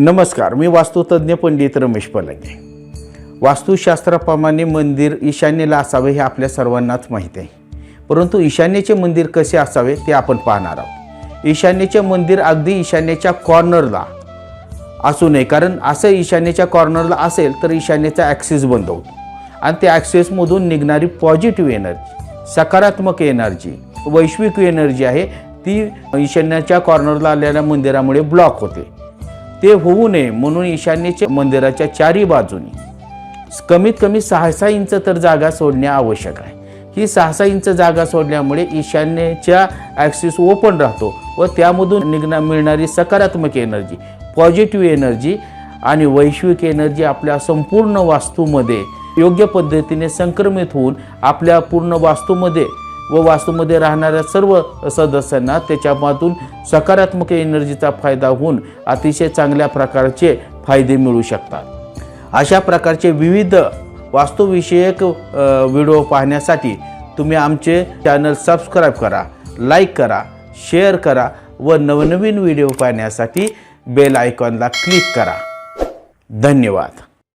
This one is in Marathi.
नमस्कार मी वास्तुतज्ञ पंडित रमेश पलंगे. वास्तुशास्त्राप्रमाणे मंदिर ईशान्येला असावे हे आपल्या सर्वांनाच माहीत आहे. परंतु ईशान्येचे मंदिर कसे असावे ते आपण पाहणार आहोत. ईशान्येचे मंदिर अगदी ईशान्येच्या कॉर्नरला असू नये कारण असं ईशान्येच्या कॉर्नरला असेल तर ईशान्येचा ॲक्सेस बंद होतो. आणि त्या ॲक्सेसमधून निघणारी पॉझिटिव्ह एनर्जी सकारात्मक एनर्जी वैश्विक एनर्जी आहे ती ईशान्याच्या कॉर्नरला आलेल्या मंदिरामुळे ब्लॉक होते. ते होऊ नये म्हणून ईशान्येच्या मंदिराच्या चारी बाजूनी. कमीत कमी सहा सहा इंच तर जागा सोडणे आवश्यक आहे. ही सहा सहा इंच जागा सोडल्यामुळे ईशान्येच्या ॲक्सिस ओपन राहतो व त्यामधून निघणा मिळणारी सकारात्मक एनर्जी पॉझिटिव्ह एनर्जी आणि वैश्विक एनर्जी आपल्या संपूर्ण वास्तूमध्ये योग्य पद्धतीने संक्रमित होऊन आपल्या पूर्ण वास्तूमध्ये व वास्तूमध्ये राहणाऱ्या सर्व सदस्यांना त्याच्यामधून सकारात्मक एनर्जीचा फायदा होऊन अतिशय चांगल्या प्रकारचे फायदे मिळू शकतात. अशा प्रकारचे विविध वास्तुविषयक व्हिडिओ पाहण्यासाठी तुम्ही आमचे चॅनल सबस्क्राईब करा लाईक करा शेअर करा व नवनवीन व्हिडिओ पाहण्यासाठी बेल आयकॉनला क्लिक करा. धन्यवाद.